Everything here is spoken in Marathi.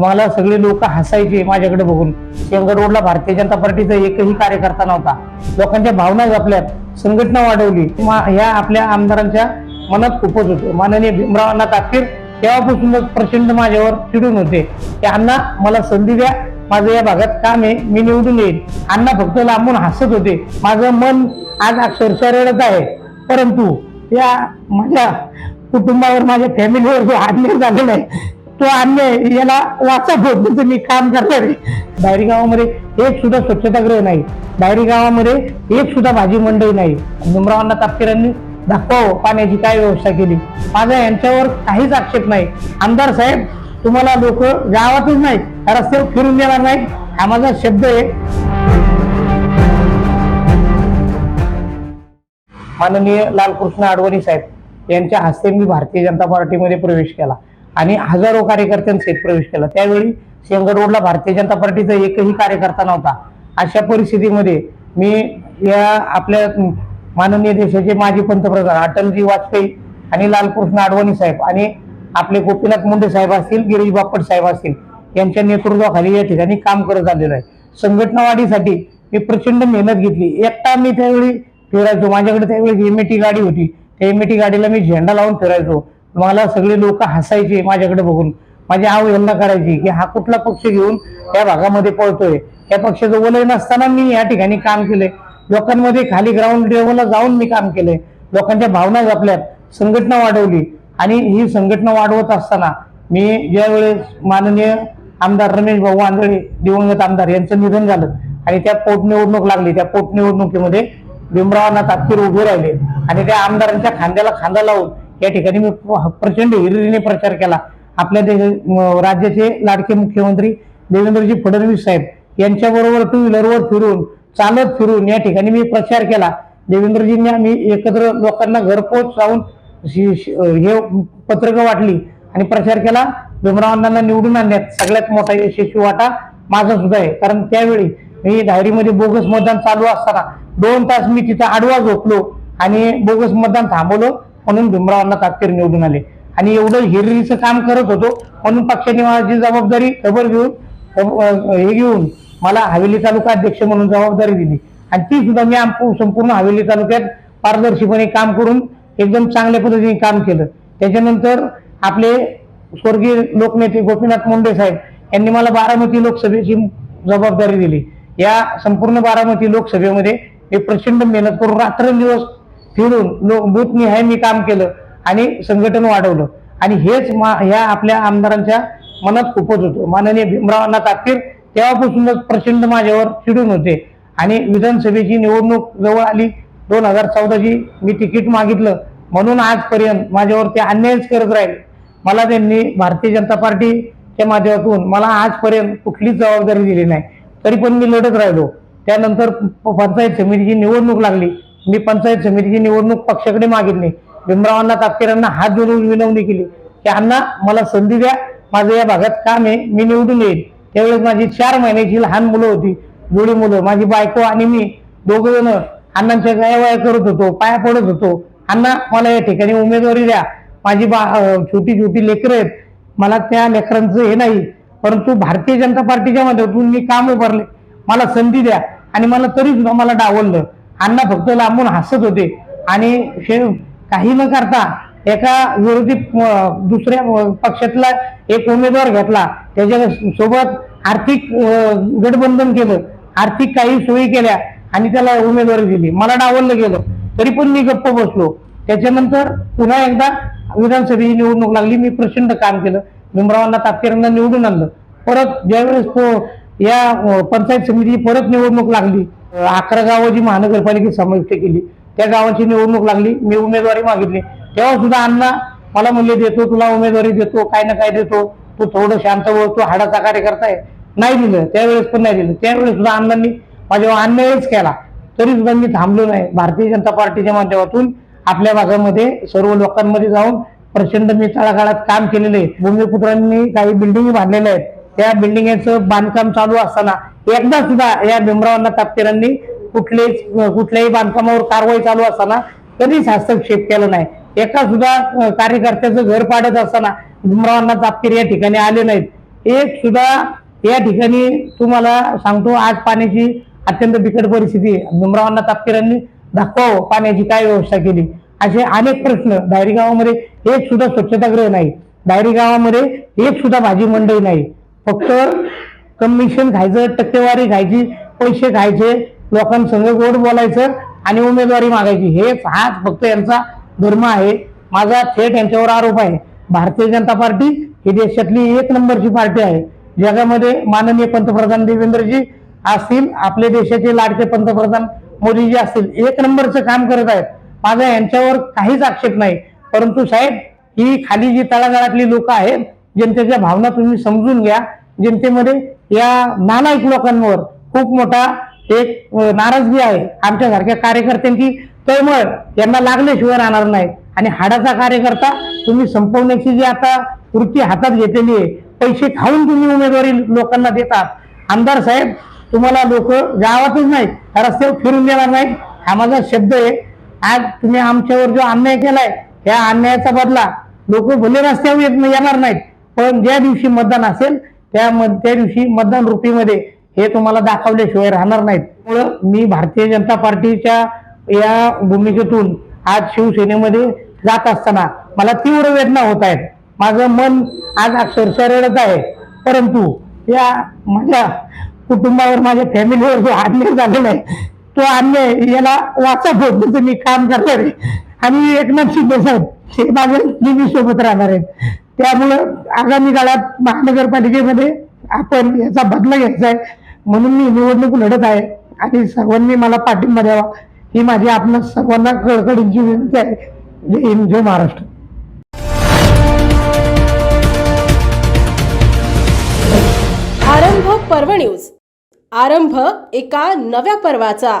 मला सगळे लोक हसायचे माझ्याकडे बघून. शेंगड रोडला भारतीय जनता पार्टीचा एकही कार्यकर्ता नव्हता. लोकांच्या भावना जपल्यात संघटना वाढवली. ह्या आपल्या आमदारांच्या मनात खूपच होतं. माननीय भीमरावांना ताकीर तेव्हापासूनच प्रचंड माझ्यावर चिडून होते. त्यांना अण्णा मला संधी द्या. माझं या भागात काम आहे. मी निवडून येईल अण्णा फक्त लांबून हसत होते. माझं मन आज अक्षरशः रडत आहे. परंतु या माझ्या कुटुंबावर माझ्या फॅमिलीवर जो अन्याय झालेला. आहे तो अन्याय याला वाचा फोडण्याचं म्हणजे मी काम करणार आहे. गावामध्ये एक सुद्धा स्वच्छतागृह नाही. बाहेरी गावामध्ये एक सुद्धा भाजी मंडई नाही. भीमरावांना तापकेरांनी दाखवावं पाण्याची काय व्यवस्था केली? माझा यांच्यावर काहीच आक्षेप नाही. आमदार साहेब तुम्हाला लोक गावातच नाही रस्त्यावर फिरून देणार नाही हा माझा शब्द आहे. माननीय लालकृष्ण अडवाणी साहेब यांच्या हस्ते मी भारतीय जनता पार्टीमध्ये प्रवेश केला. आणि हजारो कार्यकर्त्यांसहित प्रवेश केला. त्यावेळी शेंगड रोडला भारतीय जनता पार्टीचा एकही कार्यकर्ता नव्हता. अशा परिस्थितीमध्ये मी या आपल्या माननीय देशाचे माजी पंतप्रधान अटलजी वाजपेयी आणि लालकृष्ण अडवाणी साहेब आणि आपले गोपीनाथ मुंडे साहेब असतील गिरीश बापट साहेब असतील यांच्या नेतृत्वाखाली या ठिकाणी काम करत आलेलो आहे. संघटना वाढीसाठी मी प्रचंड मेहनत घेतली. एकटा मी त्यावेळी फिरायचो. माझ्याकडे त्यावेळी एमएटी गाडी होती. त्या एमएटी गाडीला मी झेंडा लावून फिरायचो. मला सगळे लोक हसायचे माझ्याकडे बघून. माझी आव यंदा करायची की हा कुठला पक्ष घेऊन या भागामध्ये पळतोय? या पक्षाचं वलय नसताना मी या ठिकाणी काम केले लोकांमध्ये खाली ग्राउंड लेवलला जाऊन मी काम केले लोकांच्या भावना जपल्यात संघटना वाढवली आणि ही संघटना वाढवत असताना मी ज्यावेळेस माननीय आमदार रमेश भाऊ आंधळे दिवंगत आमदार यांचं निधन झालं आणि त्या पोटनिवडणूक लागली. त्या पोटनिवडणुकीमध्ये भीमरावांना तात्तीर उभे राहिले आणि त्या आमदारांच्या खांद्याला खांदा लावून या ठिकाणी मी प्रचंड हिरिरीने प्रचार केला. आपल्या राज्याचे लाडके मुख्यमंत्री देवेंद्रजी फडणवीस साहेब यांच्याबरोबर टू व्हीलरवर फिरून चालत फिरून या ठिकाणी मी प्रचार केला. देवेंद्रजींनी आम्ही एकत्र लोकांना घरपोच जाऊन हे पत्रकं वाटली आणि प्रचार केला. भीमरावांना निवडून आणण्यात सगळ्यात मोठा यशस्वी वाटा माझा सुद्धा आहे. कारण त्यावेळी मी धायरीमध्ये बोगस मतदान चालू असताना दोन तास मी तिथं आडवा झोपलो आणि बोगस मतदान थांबवलं. म्हणून भीमरावांना तात्पर निवडून आले. आणि एवढं हिरिरीचं काम करत होतो म्हणून पक्षाने माझी जबाबदारी खबर घेऊन हे घेऊन मला हवेली तालुका अध्यक्ष म्हणून जबाबदारी दिली. आणि ती सुद्धा मी संपूर्ण हवेली तालुक्यात पारदर्शीपणे काम करून एकदम चांगल्या पद्धतीने काम केलं. त्याच्यानंतर आपले स्वर्गीय लोकनेते गोपीनाथ मुंडे साहेब यांनी मला बारामती लोकसभेची जबाबदारी दिली. या संपूर्ण बारामती लोकसभेमध्ये मी प्रचंड मेहनत करून रात्रंदिवस फिरून लो बूथ मी काम केलं आणि संघटन वाढवलं. आणि हेच मा ह्या आपल्या आमदारांच्या मनात खूपच होतं. माननीय भीमरावांना ताकदीर तेव्हापासूनच प्रचंड माझ्यावर चिडून होते. आणि विधानसभेची निवडणूक जवळ आली. दोन हजार चौदाची मी तिकीट मागितलं. म्हणून आजपर्यंत माझ्यावर ते अन्यायच करत राहील. मला त्यांनी भारतीय जनता पार्टीच्या माध्यमातून मला आजपर्यंत कुठलीच जबाबदारी दिली नाही. तरी पण मी लढत राहिलो. त्यानंतर पंचायत समितीची निवडणूक लागली. मी पंचायत समितीची निवडणूक पक्षाकडे मागितली. भीमरावांना तापकेरांना हात जोडून विनवणी केली. की अण्णा मला संधी द्या. माझं या भागात काम आहे. मी निवडून येईल त्यावेळेस माझी चार महिन्याची लहान मुलं होती. जोडी मुलं. माझी बायको आणि मी दोघं जण अण्णांच्या गायवाया करत होतो. पाया पडत होतो. अण्णा मला या ठिकाणी उमेदवारी द्या. माझी बा छोटी छोटी लेकरं आहेत. मला त्या लेकरांचं हे नाही. परंतु भारतीय जनता पार्टीच्या माध्यमातून मी काम उभारले. मला संधी द्या. आणि मला तरी सुद्धा मला डावललं. अण्णा फक्त लांबून हसत होते. आणि काही न करता एका विरोधी दुसऱ्या पक्षातला एक उमेदवार घेतला त्याच्या सोबत आर्थिक गठबंधन केलं. आर्थिक काही सोयी केल्या आणि त्याला उमेदवारी दिली. मला डावललं गेलं. तरी पण मी गप्प बसलो. त्याच्यानंतर पुन्हा एकदा विधानसभेची निवडणूक लागली. मी प्रचंड काम केलं. भीमरावांना तापकीरांना निवडून आणलं. परत ज्यावेळेस तो या पंचायत समितीची परत निवडणूक लागली अकरा गावं जी महानगरपालिकेत समाविष्ट केली त्या गावाची निवडणूक लागली मी उमेदवारी मागितली. तेव्हा सुद्धा अण्णा मला मूल्य देतो तुला उमेदवारी देतो काय ना काय देतो. तू थोडं शांत बोलतो हाडाचा कार्यकर्ता आहे. नाही दिलं त्यावेळेस पण नाही दिलं. त्यावेळेस सुद्धा अण्णांनी माझ्यावर अन्यायच केला. तरी सुद्धा मी थांबलो नाही. भारतीय जनता पार्टीच्या माध्यमातून आपल्या भागामध्ये सर्व लोकांमध्ये जाऊन प्रचंड मी तळागाळात काम केलेलं आहे. भूमिपुत्रांनी काही बिल्डिंग बांधलेल्या आहेत. त्या बिल्डिंगचं बांधकाम चालू असताना एकदा सुद्धा या भीमरावांना तापतेरांनी कुठलेच कुठल्याही बांधकामावर कारवाई चालू असताना कधीच हस्तक्षेप केला नाही. एका सुद्धा कार्यकर्त्याचं घर पाडत असताना भीमरावांना तापकीर या ठिकाणी आले नाहीत. एक सुद्धा या ठिकाणी तुम्हाला सांगतो आज पाण्याची अत्यंत बिकट परिस्थिती भीमरावांना तापकीरांनी दाखवावं पाण्याची काय व्यवस्था केली? असे अनेक प्रश्न डायरी गावामध्ये एक सुद्धा स्वच्छतागृह नाही. डायरी गावामध्ये एक सुद्धा भाजी मंडई नाही. फक्त कमिशन खायचं टक्केवारी खायची पैसे खायचे लोकांसंग गोड बोलायचं आणि उमेदवारी मागायची. हेच हाच फक्त यांचा धर्म आहे. माझा थेट यांच्यावर आरोप आहे. भारतीय जनता पार्टी ही देशातली एक नंबरची पार्टी आहे. जगामध्ये माननीय पंतप्रधान देवेंद्रजी असतील आपले देशाचे लाडके पंतप्रधान मोदीजी असतील एक नंबरचं काम करत आहेत. माझा यांच्यावर काहीच आक्षेप नाही. परंतु साहेब ही खाली जी तळागाळातली लोक आहेत जनतेच्या भावना तुम्ही समजून घ्या. जनतेमध्ये या नालायक लोकांवर खूप मोठा एक नाराजगी आहे. आमच्यासारख्या कार्यकर्त्यांची तळमळ यांना लागल्याशिवाय राहणार नाही. आणि हाडाचा कार्यकर्ता तुम्ही संपवण्याची जी आता वृत्ती हातात घेतलेली आहे पैसे खाऊन तुम्ही उमेदवारी लोकांना देतात. आमदार साहेब तुम्हाला लोक गावातच नाही रस्त्यावर फिरून देणार नाहीत. हा माझा शब्द आहे. आज तुम्ही आमच्यावर जो अन्याय केलाय त्या अन्यायाचा बदला लोक भले रस्त्यावर येत येणार नाहीत पण ज्या दिवशी मतदान असेल त्या त्या दिवशी मतदान रुपीमध्ये हे तुम्हाला दाखवल्याशिवाय राहणार नाहीत. त्यामुळं मी भारतीय जनता पार्टीच्या या भूमिकेतून आज शिवसेनेमध्ये जात असताना मला तीव्र वेदना होत आहेत. माझं मन आज अक्षरशः रडत आहे. परंतु या माझ्या कुटुंबावर माझ्या फॅमिलीवर जो अन्याय झालेला आहे तो अन्याय याला वाचा फोडण्याचं मी काम करणार आहे. आणि एकनाथ शिंदे साहेब हे माझे नेहमी सोबत राहणार आहेत. त्यामुळं आगामी काळात महानगरपालिकेमध्ये आपण याचा बदला घ्यायचा आहे. म्हणून मी निवडणूक लढत आहे आणि सर्वांनी मला पाठिंबा द्यावा. ही माझी आपण सर्वांना कळकळीची विनंती आहे. जय हिंद जय महाराष्ट्र. आरंभ पर्व न्यूज. आरंभ एका नव्या पर्वाचा.